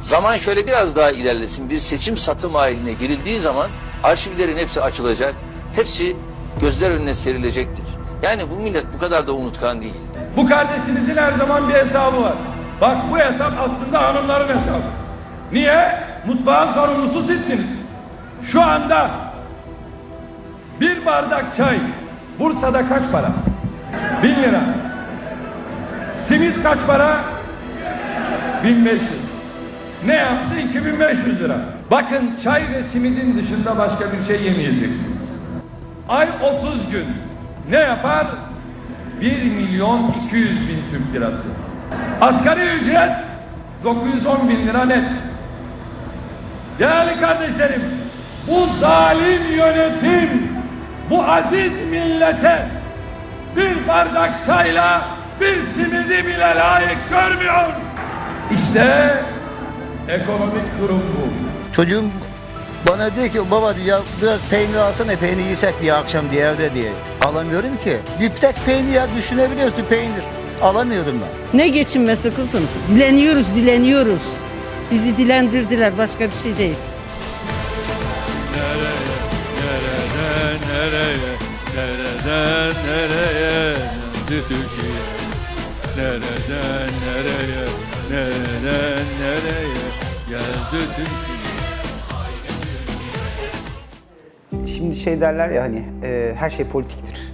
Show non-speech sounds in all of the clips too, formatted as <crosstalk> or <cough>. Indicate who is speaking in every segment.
Speaker 1: Zaman şöyle biraz daha ilerlesin. Bir seçim satım haline girildiği zaman arşivlerin hepsi açılacak. Hepsi gözler önüne serilecektir. Yani bu millet bu kadar da unutkan değil.
Speaker 2: Bu kardeşinizin her zaman bir hesabı var. Bak bu hesap aslında hanımların hesabı. Niye? Mutfağın sorumlusu sizsiniz. Şu anda bir bardak çay Bursa'da kaç para? Bin lira. Simit kaç para? 1500. Ne yaptı? 2500 lira. Bakın çay ve simidin dışında başka bir şey yemeyeceksiniz. Ay 30 gün. Ne yapar? 1 milyon 200 bin Türk lirası. Asgari ücret 910 bin lira net. Değerli kardeşlerim, bu zalim yönetim, bu aziz millete bir bardak çayla bir simidi bile layık görmüyor. İşte ekonomik durum bu.
Speaker 3: Çocuğum bana diyor ki baba diyor ya biraz peynir alsana peynir yesek diye akşam diye evde diye. Alamıyorum ki. Bir tek peynir ya düşünebiliyorsun peynir. Alamıyorum ben.
Speaker 4: Ne geçinmesi kızım? Dileniyoruz, dileniyoruz. Bizi dilendirdiler, başka bir şey değil.
Speaker 5: Nereden nereye, nereden nereye döndü Türkiye? Nereden nereye, nereden nereye geldi Türkiye?
Speaker 6: Şimdi şey derler ya hani e, her şey politiktir.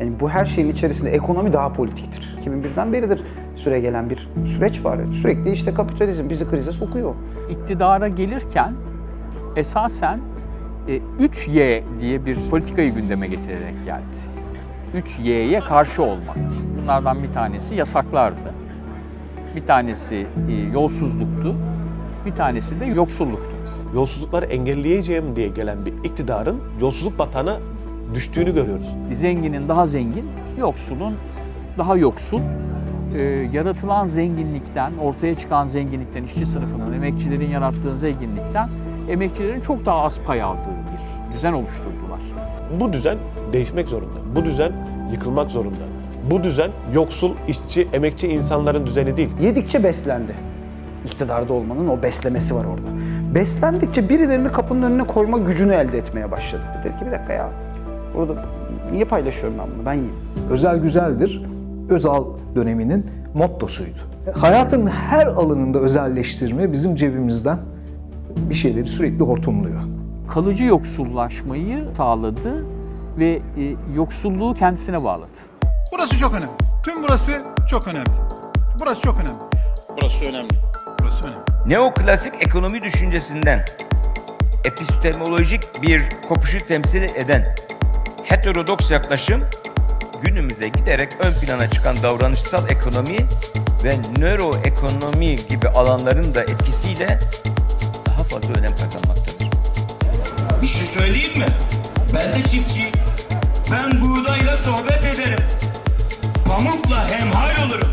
Speaker 6: Yani bu her şeyin içerisinde ekonomi daha politiktir. 2001'den beridir süre gelen bir süreç var. Sürekli işte kapitalizm bizi krize sokuyor.
Speaker 7: iktidara gelirken esasen e, 3Y diye bir politikayı gündeme getirerek geldi. 3Y'ye karşı olmak. Bunlardan bir tanesi yasaklardı. Bir tanesi e, yolsuzluktu. Bir tanesi de yoksulluktu.
Speaker 8: yolsuzlukları engelleyeceğim diye gelen bir iktidarın yolsuzluk batağına düştüğünü görüyoruz.
Speaker 7: Zenginin daha zengin, yoksulun daha yoksul. E, yaratılan zenginlikten, ortaya çıkan zenginlikten, işçi sınıfının, emekçilerin yarattığı zenginlikten emekçilerin çok daha az pay aldığı bir düzen oluşturdular.
Speaker 8: Bu düzen değişmek zorunda. Bu düzen yıkılmak zorunda. Bu düzen yoksul, işçi, emekçi insanların düzeni değil.
Speaker 6: Yedikçe beslendi. İktidarda olmanın o beslemesi var orada. Beslendikçe birilerini kapının önüne koyma gücünü elde etmeye başladı. Dedi ki bir dakika ya burada niye paylaşıyorum ben bunu ben yiyeyim.
Speaker 9: Özel güzeldir. Özal döneminin mottosuydu. Hayatın her alanında özelleştirme bizim cebimizden bir şeyleri sürekli hortumluyor.
Speaker 7: Kalıcı yoksullaşmayı sağladı ve e, yoksulluğu kendisine bağladı.
Speaker 10: Burası çok önemli. Tüm burası çok önemli. Burası çok önemli.
Speaker 11: Burası önemli.
Speaker 12: Neoklasik ekonomi düşüncesinden epistemolojik bir kopuşu temsil eden heterodoks yaklaşım günümüze giderek ön plana çıkan davranışsal ekonomi ve nöroekonomi gibi alanların da etkisiyle daha fazla önem kazanmaktadır.
Speaker 11: Bir şey söyleyeyim mi? Ben de çiftçi. Ben buğdayla sohbet ederim. Pamukla hemhal olurum.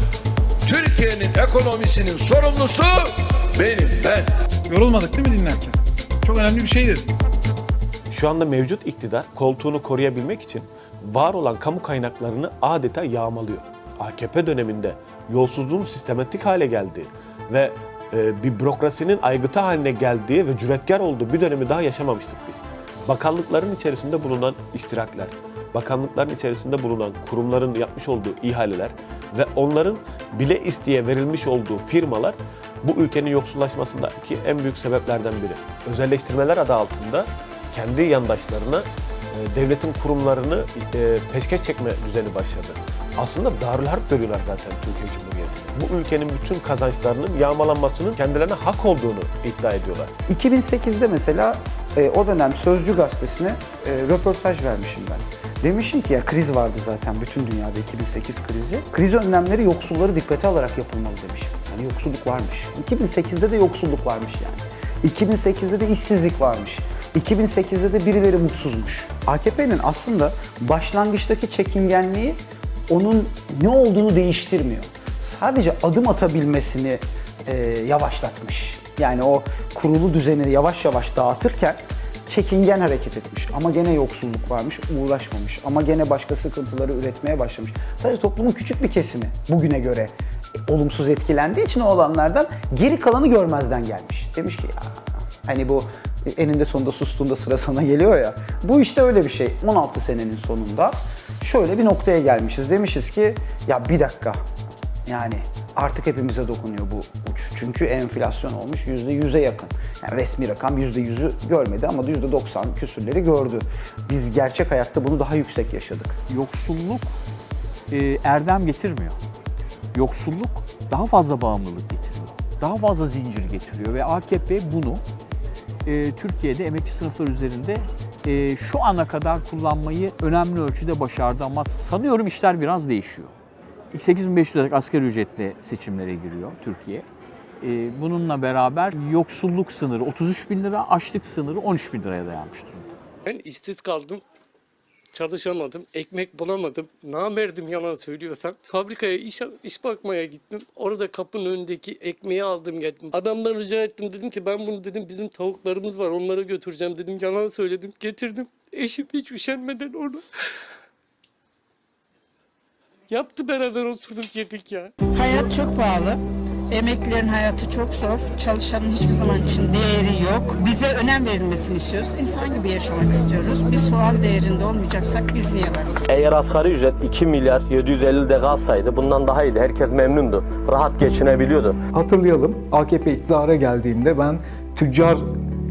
Speaker 2: Türkiye'nin ekonomisinin sorumlusu benim ben.
Speaker 10: Yorulmadık değil mi dinlerken? Çok önemli bir şey dedim.
Speaker 8: Şu anda mevcut iktidar koltuğunu koruyabilmek için var olan kamu kaynaklarını adeta yağmalıyor. AKP döneminde yolsuzluğun sistematik hale geldiği ve e, bir bürokrasinin aygıtı haline geldiği ve cüretkar olduğu bir dönemi daha yaşamamıştık biz. Bakanlıkların içerisinde bulunan istirakler, bakanlıkların içerisinde bulunan kurumların yapmış olduğu ihaleler ve onların bile isteye verilmiş olduğu firmalar bu ülkenin yoksullaşmasındaki en büyük sebeplerden biri. Özelleştirmeler adı altında kendi yandaşlarına e, devletin kurumlarını e, peşkeş çekme düzeni başladı. Aslında Darül Harp görüyorlar zaten Türkiye Cumhuriyeti'ne. Bu ülkenin bütün kazançlarının yağmalanmasının kendilerine hak olduğunu iddia ediyorlar.
Speaker 6: 2008'de mesela e, o dönem Sözcü Gazetesi'ne röportaj vermişim ben. Demişim ki ya kriz vardı zaten bütün dünyada 2008 krizi. Kriz önlemleri yoksulları dikkate alarak yapılmalı demişim. Yani yoksulluk varmış. 2008'de de yoksulluk varmış yani. 2008'de de işsizlik varmış. 2008'de de birileri mutsuzmuş. AKP'nin aslında başlangıçtaki çekingenliği onun ne olduğunu değiştirmiyor. Sadece adım atabilmesini e, yavaşlatmış. Yani o kurulu düzeni yavaş yavaş dağıtırken çekingen hareket etmiş ama gene yoksulluk varmış, uğraşmamış ama gene başka sıkıntıları üretmeye başlamış. Sadece toplumun küçük bir kesimi bugüne göre e, olumsuz etkilendiği için o olanlardan geri kalanı görmezden gelmiş. Demiş ki ya hani bu eninde sonunda sustuğunda sıra sana geliyor ya. Bu işte öyle bir şey. 16 senenin sonunda şöyle bir noktaya gelmişiz. Demişiz ki ya bir dakika yani artık hepimize dokunuyor bu uç. Çünkü enflasyon olmuş %100'e yakın. Yani resmi rakam %100'ü görmedi ama %90 küsürleri gördü. Biz gerçek hayatta bunu daha yüksek yaşadık.
Speaker 7: Yoksulluk e, erdem getirmiyor. Yoksulluk daha fazla bağımlılık getiriyor. Daha fazla zincir getiriyor ve AKP bunu e, Türkiye'de emekçi sınıflar üzerinde e, şu ana kadar kullanmayı önemli ölçüde başardı ama sanıyorum işler biraz değişiyor. 8500 liralık asgari ücretle seçimlere giriyor Türkiye. E, bununla beraber yoksulluk sınırı 33 bin lira, açlık sınırı 13 bin liraya dayanmış durumda.
Speaker 13: Ben işsiz kaldım. Çalışamadım. Ekmek bulamadım. Namerdim yalan söylüyorsam. Fabrikaya iş, iş bakmaya gittim. Orada kapının önündeki ekmeği aldım geldim. Adamdan rica ettim. Dedim ki ben bunu dedim bizim tavuklarımız var onlara götüreceğim dedim. Yalan söyledim. Getirdim. Eşim hiç üşenmeden onu. Yaptı beraber oturduk yedik ya.
Speaker 4: Hayat çok pahalı. Emeklilerin hayatı çok zor. Çalışanın hiçbir zaman için değeri yok. Bize önem verilmesini istiyoruz. İnsan gibi yaşamak istiyoruz. Bir soğan değerinde olmayacaksak biz niye varız?
Speaker 14: Eğer asgari ücret 2 milyar 750 de kalsaydı bundan daha iyiydi. Herkes memnundu. Rahat geçinebiliyordu.
Speaker 9: Hatırlayalım AKP iktidara geldiğinde ben tüccar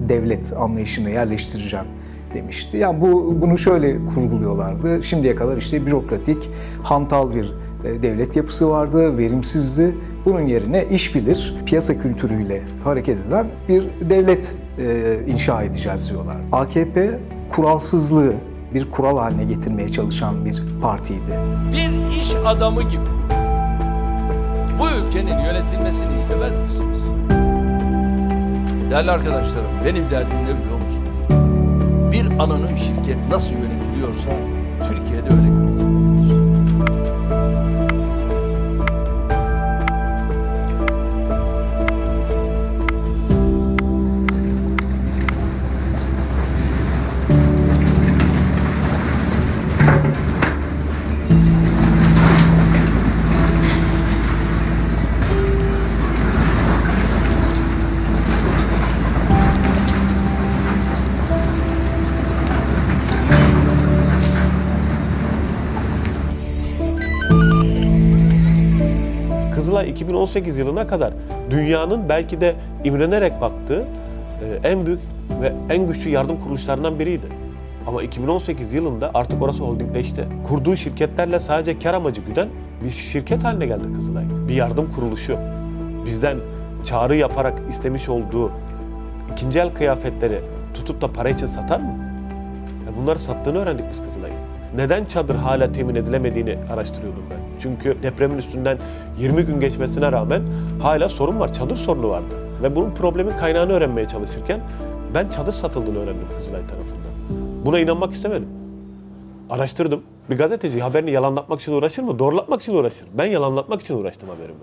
Speaker 9: devlet anlayışını yerleştireceğim demişti. Yani bu bunu şöyle kurguluyorlardı. Şimdiye kadar işte bürokratik, hantal bir e, devlet yapısı vardı, verimsizdi. Bunun yerine iş bilir, piyasa kültürüyle hareket eden bir devlet e, inşa edeceğiz diyorlar. AKP kuralsızlığı bir kural haline getirmeye çalışan bir partiydi.
Speaker 1: Bir iş adamı gibi bu ülkenin yönetilmesini istemez misiniz? Değerli arkadaşlarım, benim derdim ne biliyor musunuz? Bir anonim şirket nasıl yönetiliyorsa Türkiye'de öyle
Speaker 8: 2018 yılına kadar dünyanın belki de imrenerek baktığı e, en büyük ve en güçlü yardım kuruluşlarından biriydi. Ama 2018 yılında artık orası holdingleşti. Kurduğu şirketlerle sadece kar amacı güden bir şirket haline geldi Kızılay. Bir yardım kuruluşu. Bizden çağrı yaparak istemiş olduğu ikinci el kıyafetleri tutup da para için satar mı? E bunları sattığını öğrendik biz Kızılay'ın. Neden çadır hala temin edilemediğini araştırıyordum ben. Çünkü depremin üstünden 20 gün geçmesine rağmen hala sorun var. Çadır sorunu vardı. Ve bunun problemin kaynağını öğrenmeye çalışırken ben çadır satıldığını öğrendim Kızılay tarafından. Buna inanmak istemedim. Araştırdım. Bir gazeteci haberini yalanlatmak için uğraşır mı? Doğrulatmak için uğraşır. Ben yalanlatmak için uğraştım haberimi.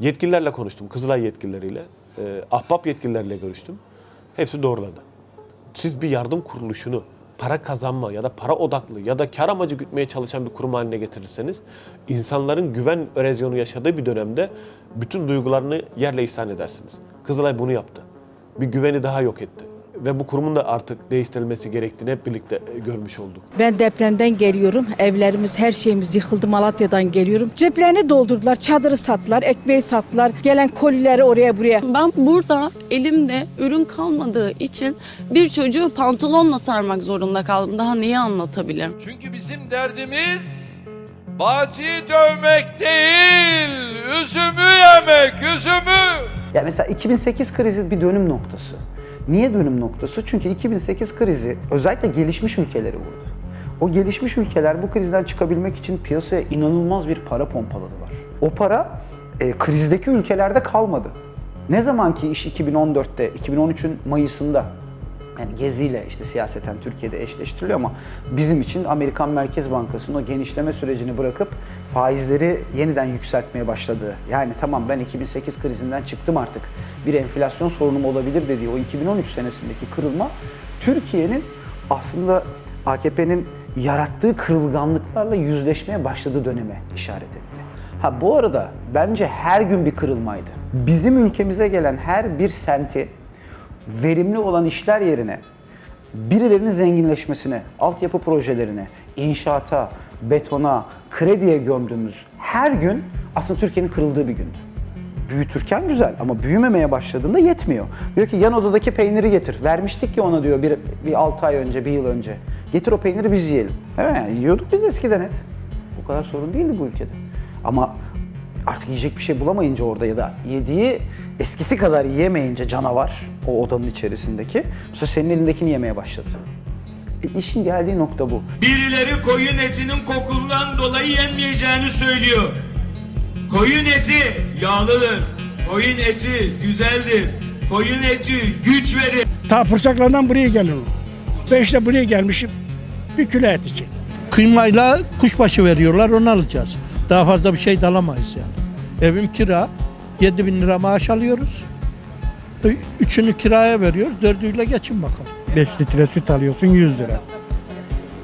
Speaker 8: Yetkililerle konuştum. Kızılay yetkilileriyle. E, ahbap yetkilileriyle görüştüm. Hepsi doğruladı. Siz bir yardım kuruluşunu para kazanma ya da para odaklı ya da kar amacı gütmeye çalışan bir kurum haline getirirseniz insanların güven erozyonu yaşadığı bir dönemde bütün duygularını yerle ihsan edersiniz. Kızılay bunu yaptı. Bir güveni daha yok etti. Ve bu kurumun da artık değiştirilmesi gerektiğini hep birlikte e, görmüş olduk.
Speaker 4: Ben depremden geliyorum. Evlerimiz, her şeyimiz yıkıldı. Malatya'dan geliyorum. Ceplerini doldurdular. Çadırı sattılar, ekmeği sattılar. Gelen kolileri oraya buraya.
Speaker 15: Ben burada elimde ürün kalmadığı için bir çocuğu pantolonla sarmak zorunda kaldım. Daha neyi anlatabilirim?
Speaker 2: Çünkü bizim derdimiz Bağcıyı dövmek değil, üzümü yemek, üzümü.
Speaker 6: Ya mesela 2008 krizi bir dönüm noktası. Niye dönüm noktası? Çünkü 2008 krizi özellikle gelişmiş ülkeleri vurdu. O gelişmiş ülkeler bu krizden çıkabilmek için piyasaya inanılmaz bir para pompaladılar. O para e, krizdeki ülkelerde kalmadı. Ne zaman ki iş 2014'te, 2013'ün Mayıs'ında Yani geziyle işte siyaseten Türkiye'de eşleştiriliyor ama bizim için Amerikan Merkez Bankası'nın o genişleme sürecini bırakıp faizleri yeniden yükseltmeye başladığı. Yani tamam ben 2008 krizinden çıktım artık. Bir enflasyon sorunum olabilir dediği o 2013 senesindeki kırılma Türkiye'nin aslında AKP'nin yarattığı kırılganlıklarla yüzleşmeye başladığı döneme işaret etti. Ha bu arada bence her gün bir kırılmaydı. Bizim ülkemize gelen her bir senti verimli olan işler yerine birilerinin zenginleşmesine, altyapı projelerine, inşaata, betona, krediye gömdüğümüz her gün aslında Türkiye'nin kırıldığı bir gündü. Büyütürken güzel ama büyümemeye başladığında yetmiyor. Diyor ki yan odadaki peyniri getir. Vermiştik ki ona diyor bir, bir 6 ay önce, bir yıl önce. Getir o peyniri biz yiyelim. Evet yani yiyorduk biz eskiden hep. Bu kadar sorun değildi bu ülkede. Ama artık yiyecek bir şey bulamayınca orada ya da yediği eskisi kadar yiyemeyince canavar o odanın içerisindeki bu senin elindekini yemeye başladı. E, işin geldiği nokta bu.
Speaker 11: Birileri koyun etinin kokulundan dolayı yenmeyeceğini söylüyor. Koyun eti yağlıdır. Koyun eti güzeldir. Koyun eti güç verir.
Speaker 16: Ta fırsaklardan buraya geliyorum. Ben işte buraya gelmişim. Bir kilo et için. Kıymayla kuşbaşı veriyorlar onu alacağız. Daha fazla bir şey de alamayız yani. Evim kira. 7 bin lira maaş alıyoruz. Üçünü kiraya veriyoruz. Dördüyle geçin bakalım. 5 litre süt alıyorsun 100 lira.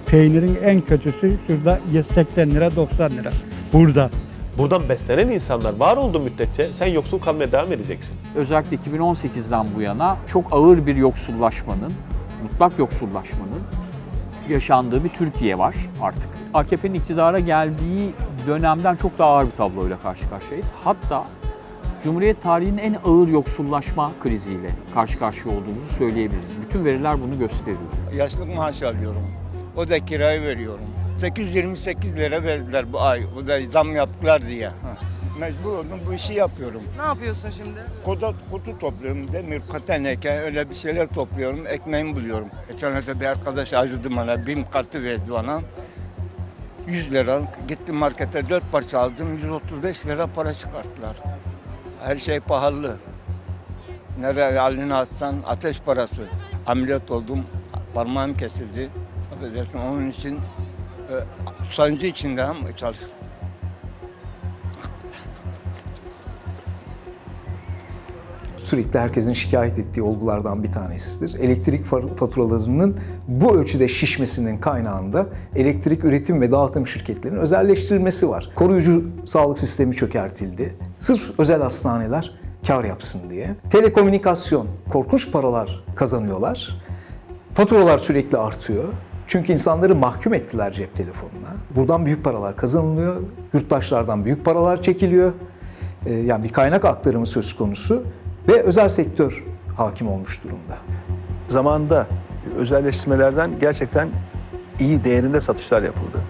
Speaker 16: Peynirin en kötüsü şurada 80 lira 90 lira. Burada.
Speaker 8: Buradan beslenen insanlar var olduğu müddetçe sen yoksul kalmaya devam edeceksin.
Speaker 7: Özellikle 2018'den bu yana çok ağır bir yoksullaşmanın, mutlak yoksullaşmanın yaşandığı bir Türkiye var artık. AKP'nin iktidara geldiği dönemden çok daha ağır bir tabloyla karşı karşıyayız. Hatta Cumhuriyet tarihinin en ağır yoksullaşma kriziyle karşı karşıya olduğumuzu söyleyebiliriz. Bütün veriler bunu gösteriyor.
Speaker 17: Yaşlık maaşı alıyorum. O da kirayı veriyorum. 828 lira verdiler bu ay. O da zam yaptılar diye. Mecbur oldum bu işi yapıyorum.
Speaker 18: Ne yapıyorsun şimdi?
Speaker 17: Kutu, kutu topluyorum, demir, teneke öyle bir şeyler topluyorum, ekmeğimi buluyorum. Geçenlerde bir arkadaş acıdı bana, BİM kartı verdi bana. 100 lira, gittim markete 4 parça aldım, 135 lira para çıkarttılar. Her şey pahalı. Nereye halini atsan ateş parası. Ameliyat oldum, parmağım kesildi. Affedersin, onun için e, sancı içinde ama çalıştım.
Speaker 9: Sürekli herkesin şikayet ettiği olgulardan bir tanesidir. Elektrik fa- faturalarının bu ölçüde şişmesinin kaynağında elektrik üretim ve dağıtım şirketlerinin özelleştirilmesi var. Koruyucu sağlık sistemi çökertildi. Sırf özel hastaneler kar yapsın diye. Telekomünikasyon, korkunç paralar kazanıyorlar. Faturalar sürekli artıyor. Çünkü insanları mahkum ettiler cep telefonuna. Buradan büyük paralar kazanılıyor. Yurttaşlardan büyük paralar çekiliyor. Ee, Yani bir kaynak aktarımı söz konusu ve özel sektör hakim olmuş durumda.
Speaker 19: Zamanında özelleştirmelerden gerçekten iyi değerinde satışlar yapıldı.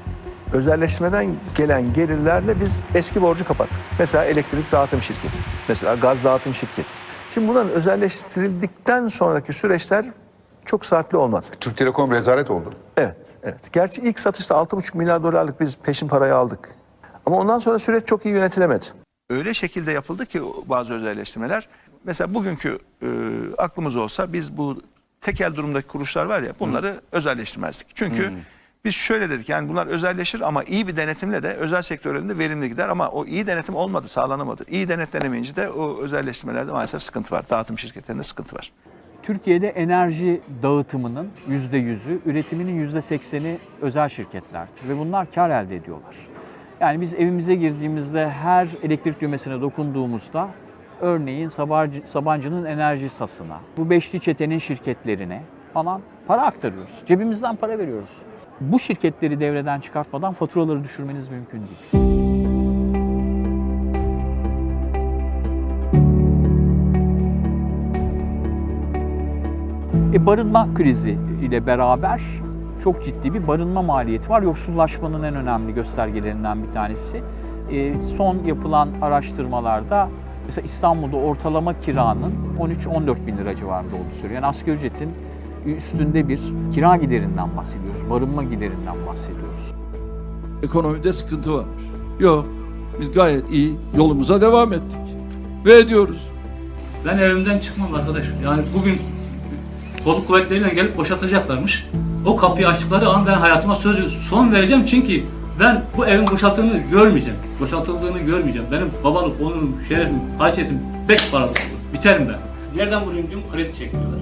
Speaker 19: Özelleştirmeden gelen gelirlerle biz eski borcu kapattık. Mesela elektrik dağıtım şirketi, mesela gaz dağıtım şirketi. Şimdi bunların özelleştirildikten sonraki süreçler çok saatli olmadı.
Speaker 20: Türk Telekom rezalet oldu.
Speaker 19: Evet, evet. Gerçi ilk satışta 6,5 milyar dolarlık biz peşin parayı aldık. Ama ondan sonra süreç çok iyi yönetilemedi. Öyle şekilde yapıldı ki bazı özelleştirmeler. Mesela bugünkü e, aklımız olsa biz bu tekel durumdaki kuruluşlar var ya bunları özelleştirmezdik. Çünkü biz şöyle dedik yani bunlar özelleşir ama iyi bir denetimle de özel sektörlerinde verimli gider ama o iyi denetim olmadı, sağlanamadı. İyi denetlenemeyince de o özelleştirmelerde maalesef sıkıntı var. Dağıtım şirketlerinde sıkıntı var.
Speaker 7: Türkiye'de enerji dağıtımının %100'ü, üretiminin %80'i özel şirketlerdir ve bunlar kar elde ediyorlar. Yani biz evimize girdiğimizde her elektrik düğmesine dokunduğumuzda örneğin Sabancı, Sabancı'nın enerji sasına, bu beşli çetenin şirketlerine falan para aktarıyoruz. Cebimizden para veriyoruz. Bu şirketleri devreden çıkartmadan faturaları düşürmeniz mümkün değil. E, barınma krizi ile beraber çok ciddi bir barınma maliyeti var. Yoksullaşmanın en önemli göstergelerinden bir tanesi. E, son yapılan araştırmalarda mesela İstanbul'da ortalama kiranın 13-14 bin lira civarında olduğu söylüyor. Yani asgari ücretin üstünde bir kira giderinden bahsediyoruz, barınma giderinden bahsediyoruz.
Speaker 2: Ekonomide sıkıntı varmış. Yok. Biz gayet iyi yolumuza devam ettik. Ve ediyoruz.
Speaker 13: Ben evimden çıkmam arkadaşım. Yani bugün
Speaker 18: kolluk kuvvetleriyle gelip boşaltacaklarmış. O kapıyı açtıkları an ben hayatıma söz son vereceğim çünkü ben bu evin boşaltıldığını görmeyeceğim. Boşaltıldığını görmeyeceğim. Benim babalık, onurum, şerefim, haysiyetim beş paralık olur. Biterim ben. Nereden bulayım diyorum kredi çekiyorlar.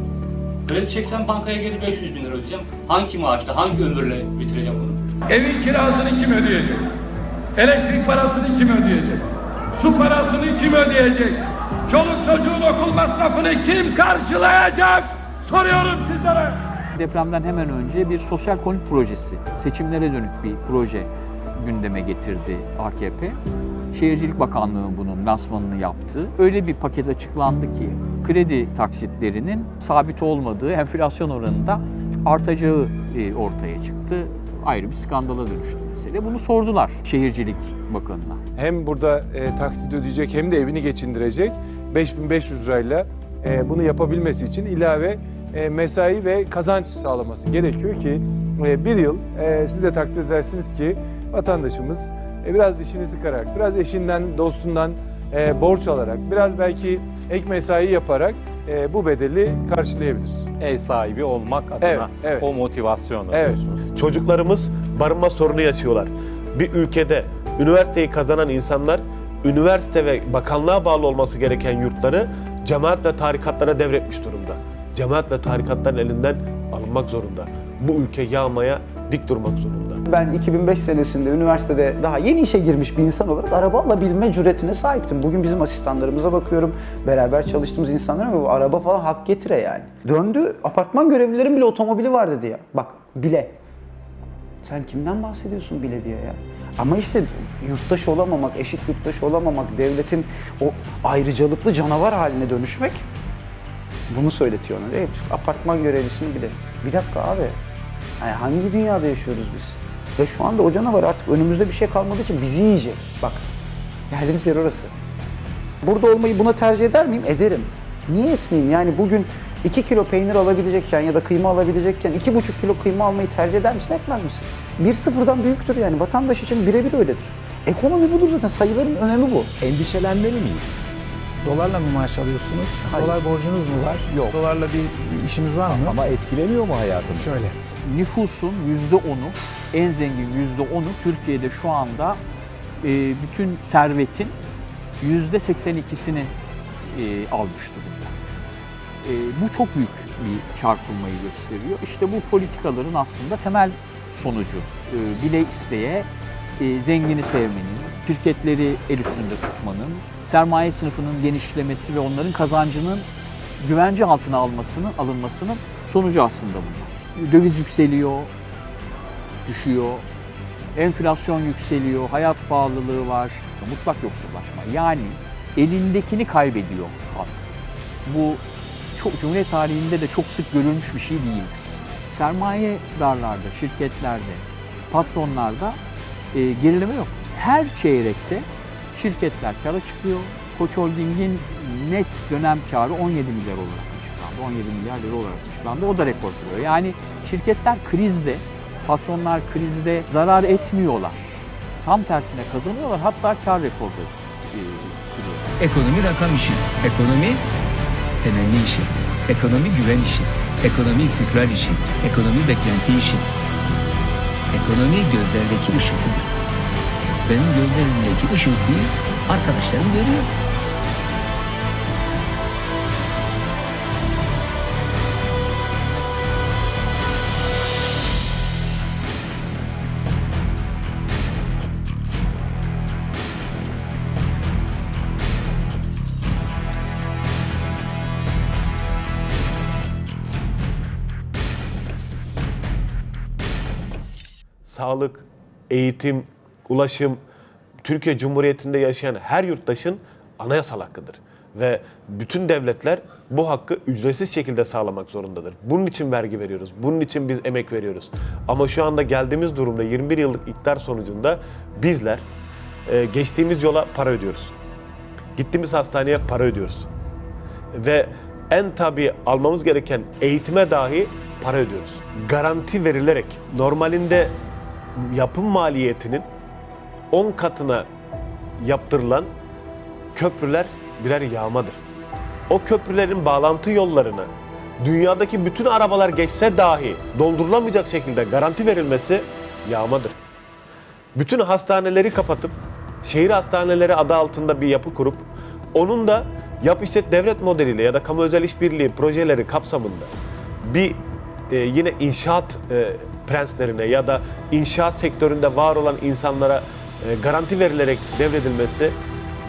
Speaker 18: Kredi çeksem bankaya geri 500 bin lira ödeyeceğim. Hangi maaşla, hangi ömürle bitireceğim bunu?
Speaker 2: Evin kirasını kim ödeyecek? Elektrik parasını kim ödeyecek? Su parasını kim ödeyecek? Çoluk çocuğun okul masrafını kim karşılayacak? Soruyorum sizlere.
Speaker 7: Depremden hemen önce bir sosyal konut projesi, seçimlere dönük bir proje gündeme getirdi AKP. Şehircilik Bakanlığı bunun lansmanını yaptı. Öyle bir paket açıklandı ki kredi taksitlerinin sabit olmadığı enflasyon oranında artacağı e, ortaya çıktı. Ayrı bir skandala dönüştü mesele. Bunu sordular Şehircilik Bakanı'na.
Speaker 20: hem burada e, taksit ödeyecek hem de evini geçindirecek 5500 lirayla e, bunu yapabilmesi için ilave e, mesai ve kazanç sağlaması gerekiyor ki e, bir yıl e, siz de takdir edersiniz ki vatandaşımız e, biraz dişini sıkarak, biraz eşinden, dostundan e, borç alarak, biraz belki ek mesai yaparak e, bu bedeli karşılayabilir.
Speaker 21: Ev sahibi olmak adına
Speaker 20: Evet, evet.
Speaker 21: o motivasyonu
Speaker 20: Evet.
Speaker 21: diyorsunuz.
Speaker 8: Çocuklarımız barınma sorunu yaşıyorlar. Bir ülkede üniversiteyi kazanan insanlar üniversite ve bakanlığa bağlı olması gereken yurtları cemaat ve tarikatlara devretmiş durumda. Cemaat ve tarikatların elinden alınmak zorunda. Bu ülke yağmaya dik durmak zorunda.
Speaker 6: Ben 2005 senesinde üniversitede daha yeni işe girmiş bir insan olarak araba alabilme cüretine sahiptim. Bugün bizim asistanlarımıza bakıyorum, beraber çalıştığımız insanlara bu araba falan hak getire yani. Döndü, apartman görevlilerin bile otomobili var dedi ya. Bak, bile. Sen kimden bahsediyorsun bile diye ya. Ama işte yurttaş olamamak, eşit yurttaş olamamak, devletin o ayrıcalıklı canavar haline dönüşmek bunu söyletiyor ona. Evet, apartman görevlisini bile. Bir dakika abi. Yani hangi dünyada yaşıyoruz biz? Ve şu anda o canavar artık önümüzde bir şey kalmadığı için bizi yiyecek. Bak, geldiğimiz yer orası. Burada olmayı buna tercih eder miyim? Ederim. Niye etmeyeyim? Yani bugün 2 kilo peynir alabilecekken ya da kıyma alabilecekken 2,5 kilo kıyma almayı tercih eder misin? Etmez misin? Bir sıfırdan büyüktür yani. Vatandaş için birebir öyledir. Ekonomi budur zaten. Sayıların önemi bu.
Speaker 9: Endişelenmeli miyiz? Dolarla mı maaş alıyorsunuz?
Speaker 6: Hayır.
Speaker 9: Dolar borcunuz mu var?
Speaker 6: Yok.
Speaker 9: Dolarla bir işiniz var mı?
Speaker 21: Ama etkilemiyor mu hayatınızı?
Speaker 9: Şöyle.
Speaker 7: Nüfusun %10'u, en zengin %10'u Türkiye'de şu anda e, bütün servetin %82'sini e, almış durumda. E, bu çok büyük bir çarpılmayı gösteriyor. İşte bu politikaların aslında temel sonucu. E, bile isteye e, zengini sevmenin, şirketleri el üstünde tutmanın, sermaye sınıfının genişlemesi ve onların kazancının güvence altına almasının alınmasının sonucu aslında bunlar. Döviz yükseliyor, düşüyor, enflasyon yükseliyor, hayat pahalılığı var, mutlak yoksullaşma. Yani elindekini kaybediyor halk. Bu çok Cumhuriyet tarihinde de çok sık görülmüş bir şey değil. Sermayedarlarda, şirketlerde, patronlarda e, gerileme yok. Her çeyrekte şirketler kara çıkıyor. Koç Holding'in net dönem karı 17 milyar olarak açıklandı. 17 milyar lira olarak açıklandı. O da rekor kırıyor. Yani şirketler krizde, patronlar krizde zarar etmiyorlar. Tam tersine kazanıyorlar. Hatta kar rekorları e, kırıyorlar.
Speaker 22: Ekonomi rakam işi. Ekonomi temenni işi. Ekonomi güven işi. Ekonomi istikrar işi. Ekonomi beklenti işi. Ekonomi gözlerdeki ışıltıdır. Benim gözlerimdeki ışıltıyı arkadaşlarım görüyor.
Speaker 8: Sağlık, eğitim, ulaşım, Türkiye Cumhuriyeti'nde yaşayan her yurttaşın anayasal hakkıdır. Ve bütün devletler bu hakkı ücretsiz şekilde sağlamak zorundadır. Bunun için vergi veriyoruz. Bunun için biz emek veriyoruz. Ama şu anda geldiğimiz durumda 21 yıllık iktidar sonucunda bizler e, geçtiğimiz yola para ödüyoruz. Gittiğimiz hastaneye para ödüyoruz. Ve en tabi almamız gereken eğitime dahi para ödüyoruz. Garanti verilerek normalinde yapım maliyetinin 10 katına yaptırılan köprüler birer yağmadır. O köprülerin bağlantı yollarına dünyadaki bütün arabalar geçse dahi doldurulamayacak şekilde garanti verilmesi yağmadır. Bütün hastaneleri kapatıp şehir hastaneleri adı altında bir yapı kurup onun da yap işlet devlet modeliyle ya da kamu özel işbirliği projeleri kapsamında bir e, yine inşaat e, prenslerine ya da inşaat sektöründe var olan insanlara e, garanti verilerek devredilmesi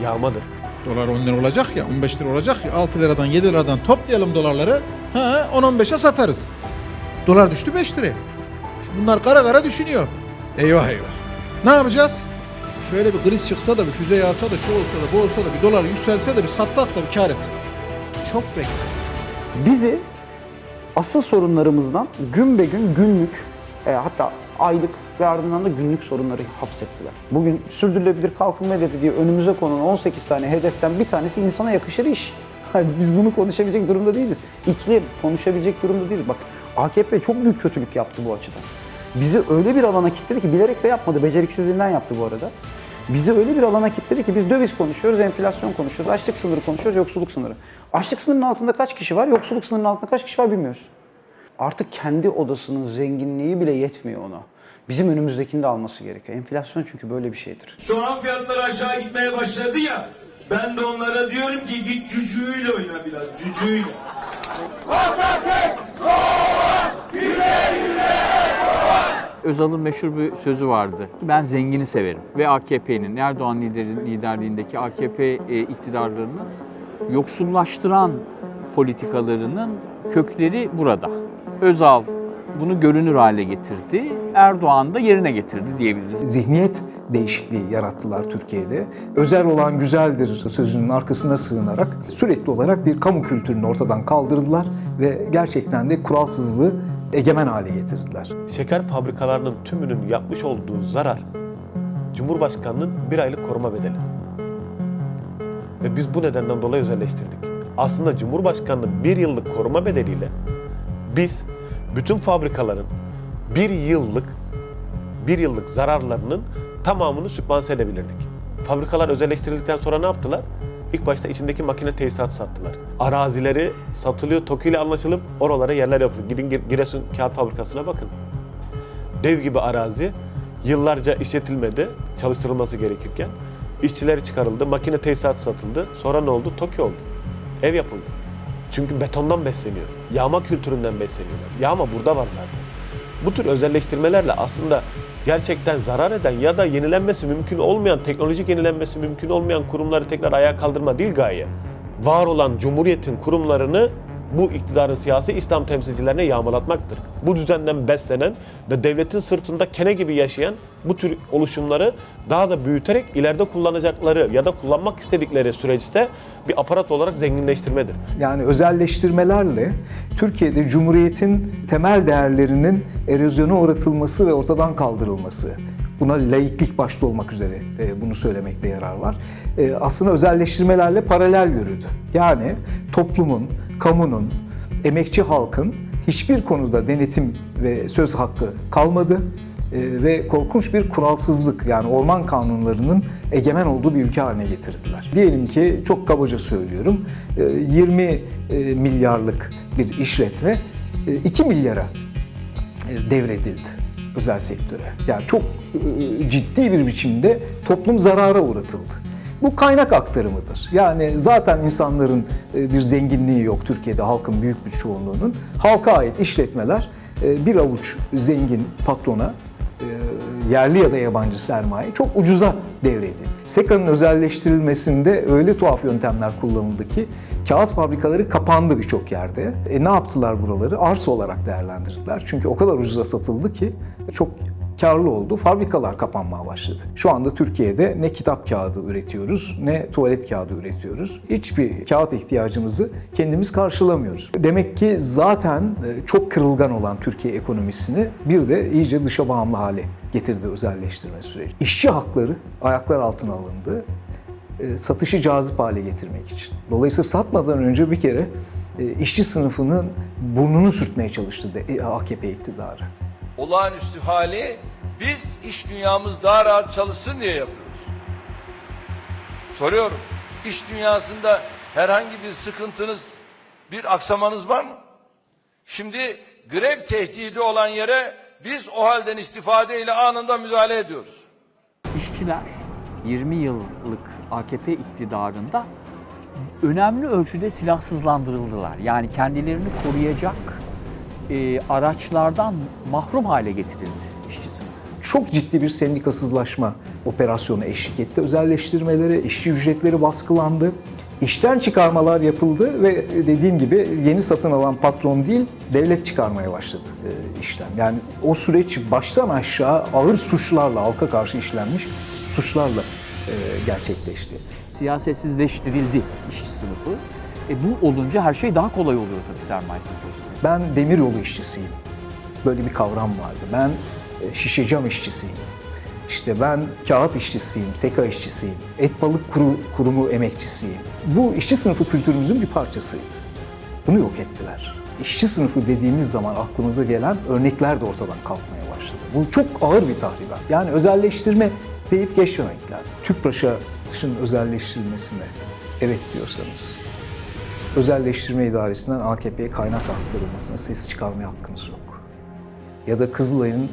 Speaker 8: yağmadır.
Speaker 10: Dolar 10 lira olacak ya, 15 lira olacak ya, 6 liradan 7 liradan toplayalım dolarları. Ha 10-15'e satarız. Dolar düştü 5 liraya. Şimdi bunlar kara kara düşünüyor. Eyvah eyvah. Ne yapacağız? Şöyle bir kriz çıksa da bir füze yağsa da şu olsa da bu olsa da bir dolar yükselse de bir satsak da bir kar etsek. Çok bekleriz.
Speaker 6: Bizi asıl sorunlarımızdan gün be gün günlük e, hatta aylık ve ardından da günlük sorunları hapsettiler. Bugün sürdürülebilir kalkınma hedefi diye önümüze konan 18 tane hedeften bir tanesi insana yakışır iş. <laughs> Hani biz bunu konuşabilecek durumda değiliz. İklim konuşabilecek durumda değiliz. Bak AKP çok büyük kötülük yaptı bu açıdan. Bizi öyle bir alana kilitledi ki bilerek de yapmadı. Beceriksizliğinden yaptı bu arada. Bizi öyle bir alana kilitledi ki biz döviz konuşuyoruz, enflasyon konuşuyoruz, açlık sınırı konuşuyoruz, yoksulluk sınırı. Açlık sınırının altında kaç kişi var, yoksulluk sınırının altında kaç kişi var bilmiyoruz. Artık kendi odasının zenginliği bile yetmiyor ona. Bizim önümüzdekini de alması gerekiyor. Enflasyon çünkü böyle bir şeydir.
Speaker 11: Soğan fiyatları aşağı gitmeye başladı ya. Ben de onlara diyorum ki git cücüğüyle oyna biraz cücüğüyle.
Speaker 7: Özal'ın meşhur bir sözü vardı. Ben zengini severim. Ve AKP'nin, Erdoğan liderliğindeki AKP e, iktidarlarının yoksullaştıran politikalarının kökleri burada. Özal bunu görünür hale getirdi. Erdoğan da yerine getirdi diyebiliriz.
Speaker 9: Zihniyet değişikliği yarattılar Türkiye'de. Özel olan güzeldir sözünün arkasına sığınarak sürekli olarak bir kamu kültürünü ortadan kaldırdılar ve gerçekten de kuralsızlığı egemen hale getirdiler.
Speaker 8: Şeker fabrikalarının tümünün yapmış olduğu zarar Cumhurbaşkanının bir aylık koruma bedeli. Ve biz bu nedenden dolayı özelleştirdik. Aslında Cumhurbaşkanının bir yıllık koruma bedeliyle biz bütün fabrikaların bir yıllık bir yıllık zararlarının tamamını sübvanse edebilirdik. Fabrikalar özelleştirildikten sonra ne yaptılar? İlk başta içindeki makine tesisat sattılar. Arazileri satılıyor, TOKİ ile anlaşılıp oralara yerler yapılıyor. Gidin Gir- Giresun Kağıt Fabrikası'na bakın. Dev gibi arazi yıllarca işletilmedi çalıştırılması gerekirken. İşçileri çıkarıldı, makine tesisat satıldı. Sonra ne oldu? TOKİ oldu. Ev yapıldı. Çünkü betondan besleniyor. Yağma kültüründen besleniyorlar. Yağma burada var zaten. Bu tür özelleştirmelerle aslında gerçekten zarar eden ya da yenilenmesi mümkün olmayan, teknolojik yenilenmesi mümkün olmayan kurumları tekrar ayağa kaldırma değil gaye. Var olan Cumhuriyet'in kurumlarını bu iktidarın siyasi İslam temsilcilerine yağmalatmaktır. Bu düzenden beslenen ve devletin sırtında kene gibi yaşayan bu tür oluşumları daha da büyüterek ileride kullanacakları ya da kullanmak istedikleri süreçte bir aparat olarak zenginleştirmedir.
Speaker 9: Yani özelleştirmelerle Türkiye'de Cumhuriyet'in temel değerlerinin erozyona uğratılması ve ortadan kaldırılması. Buna laiklik başta olmak üzere e, bunu söylemekte yarar var. E, Aslında özelleştirmelerle paralel yürüdü. Yani toplumun, kamunun, emekçi halkın hiçbir konuda denetim ve söz hakkı kalmadı E, ve korkunç bir kuralsızlık yani orman kanunlarının egemen olduğu bir ülke haline getirdiler. Diyelim ki çok kabaca söylüyorum e, 20 e, milyarlık bir işletme e, 2 milyara e, devredildi özel sektöre. Yani çok e, ciddi bir biçimde toplum zarara uğratıldı. Bu kaynak aktarımıdır. Yani zaten insanların e, bir zenginliği yok Türkiye'de halkın büyük bir çoğunluğunun. Halka ait işletmeler e, bir avuç zengin patrona e, yerli ya da yabancı sermaye çok ucuza devredildi. SEKA'nın özelleştirilmesinde öyle tuhaf yöntemler kullanıldı ki kağıt fabrikaları kapandı birçok yerde. E ne yaptılar buraları? Arsa olarak değerlendirdiler. Çünkü o kadar ucuza satıldı ki çok karlı oldu. Fabrikalar kapanmaya başladı. Şu anda Türkiye'de ne kitap kağıdı üretiyoruz ne tuvalet kağıdı üretiyoruz. Hiçbir kağıt ihtiyacımızı kendimiz karşılamıyoruz. Demek ki zaten e, çok kırılgan olan Türkiye ekonomisini bir de iyice dışa bağımlı hale getirdi özelleştirme süreci. İşçi hakları ayaklar altına alındı e, satışı cazip hale getirmek için. Dolayısıyla satmadan önce bir kere e, işçi sınıfının burnunu sürtmeye çalıştı AKP iktidarı.
Speaker 1: Olağanüstü hali biz iş dünyamız daha rahat çalışsın diye yapıyoruz. Soruyorum. İş dünyasında herhangi bir sıkıntınız, bir aksamanız var mı?
Speaker 2: Şimdi grev tehdidi olan yere biz o halden istifadeyle anında müdahale ediyoruz.
Speaker 7: İşçiler 20 yıllık AKP iktidarında önemli ölçüde silahsızlandırıldılar. Yani kendilerini koruyacak e, araçlardan mahrum hale getirildi.
Speaker 9: Çok ciddi bir sendikasızlaşma operasyonu eşlik etti. Özelleştirmeleri, işçi ücretleri baskılandı. İşten çıkarmalar yapıldı ve dediğim gibi yeni satın alan patron değil, devlet çıkarmaya başladı e, işten. Yani o süreç baştan aşağı ağır suçlarla, halka karşı işlenmiş suçlarla e, gerçekleşti.
Speaker 7: Siyasetsizleştirildi işçi sınıfı. E bu olunca her şey daha kolay oluyor tabii sermaye sınıfı
Speaker 9: Ben demiryolu işçisiyim. Böyle bir kavram vardı. Ben e, şişe cam işçisiyim. İşte ben kağıt işçisiyim, seka işçisiyim, et balık kuru, kurumu emekçisiyim. Bu işçi sınıfı kültürümüzün bir parçasıydı. Bunu yok ettiler. İşçi sınıfı dediğimiz zaman aklınıza gelen örnekler de ortadan kalkmaya başladı. Bu çok ağır bir tahribat. Yani özelleştirme deyip geçmemek lazım. TÜPRAŞ'ın özelleştirilmesine evet diyorsanız, özelleştirme idaresinden AKP'ye kaynak aktarılmasına ses çıkarmaya hakkınız yok. Ya da Kızılay'ın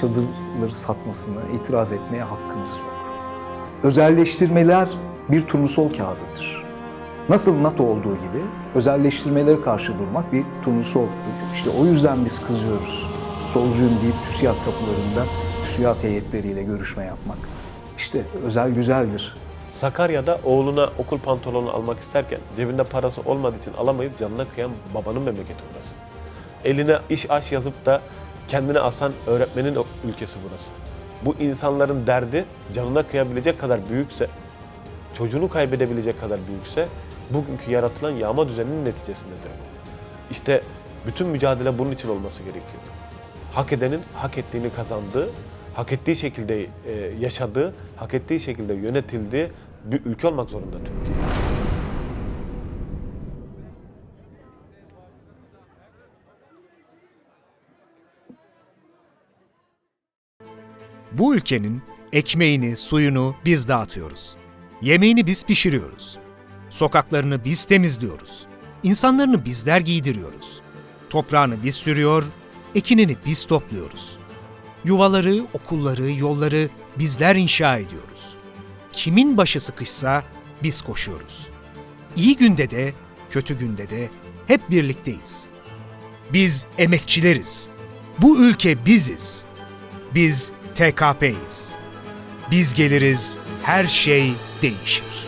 Speaker 9: çadırları satmasına itiraz etmeye hakkınız yok. Özelleştirmeler bir turnusol kağıdıdır. Nasıl NATO olduğu gibi özelleştirmelere karşı durmak bir turnusoldur. İşte o yüzden biz kızıyoruz. Solcuyum deyip TÜSİAD kapılarında TÜSİAD heyetleriyle görüşme yapmak. İşte özel güzeldir.
Speaker 8: Sakarya'da oğluna okul pantolonu almak isterken cebinde parası olmadığı için alamayıp canına kıyan babanın memleketi burası. Eline iş aş yazıp da kendine asan öğretmenin ülkesi burası. Bu insanların derdi canına kıyabilecek kadar büyükse, çocuğunu kaybedebilecek kadar büyükse bugünkü yaratılan yağma düzeninin neticesindedir. İşte bütün mücadele bunun için olması gerekiyor. Hak edenin hak ettiğini kazandığı, hak ettiği şekilde e, yaşadığı, hak ettiği şekilde yönetildiği bir ülke olmak zorunda Türkiye.
Speaker 23: Bu ülkenin ekmeğini, suyunu biz dağıtıyoruz. Yemeğini biz pişiriyoruz. Sokaklarını biz temizliyoruz. İnsanlarını bizler giydiriyoruz. Toprağını biz sürüyor, ekinini biz topluyoruz. Yuvaları, okulları, yolları bizler inşa ediyoruz. Kimin başı sıkışsa biz koşuyoruz. İyi günde de, kötü günde de hep birlikteyiz. Biz emekçileriz. Bu ülke biziz. Biz TKP'yiz. Biz geliriz, her şey değişir.